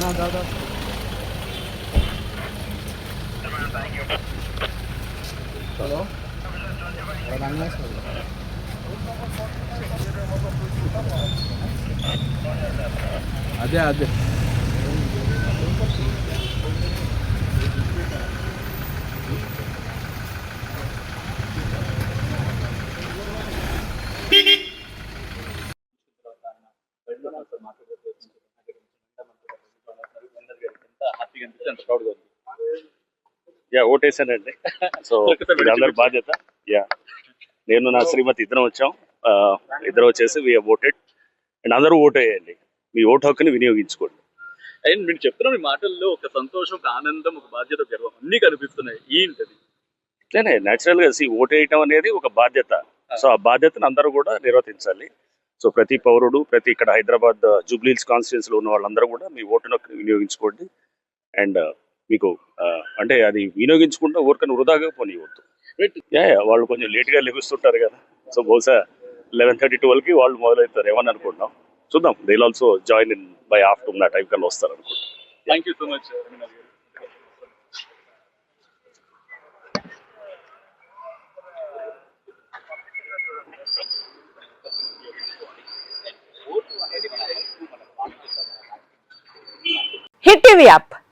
దాదా hello అదే అదే yeah ఓటేసానండి. So అందరి బాధ్యత. యా. నేను నా శ్రీమతి ఇద్దరం వచ్చాం. ఇద్దరం వచ్చేసి వి ఓటెడ్ అండ్ అందరూ ఓటు వేయండి. మీ ఓటు హక్కుని వినియోగించుకోండి. అండ్ మీరు చెప్తున్న మీ మాటల్లో ఒక సంతోషం ఒక ఆనందం ఒక బాధ్యత గర్వం అన్ని కనిపిస్తున్నాయి. ఏంటది? నేనే న్యాచురల్గా సి ఓటు వేయటం అనేది ఒక బాధ్యత. సో ఆ బాధ్యతను అందరూ కూడా నిర్వర్తించాలి. సో ప్రతి పౌరుడు ప్రతి ఇక్కడ హైదరాబాద్ జూబ్లీల్స్ కాన్స్టిట్యూన్స్లో ఉన్న వాళ్ళందరూ కూడా మీ ఓటును వినియోగించుకోండి. అండ్ మీకు ఆ, అంటే అది వినియోగించుకుంటే ఊరికని వృధాగా పోనీయవద్దు. యా వాళ్ళు కొంచెం లేట్గా లెగుస్తుంటారు కదా. సో బహుశా లెవెన్ థర్టీ ట్వెల్వ్కి వాళ్ళు మొదలవుతారు. ఏమని అనుకుంటున్నాం చూద్దాం. They also join in by after నా టైం కల్లా వస్తారు అనుకుంటున్నాం thank you so much hit TV app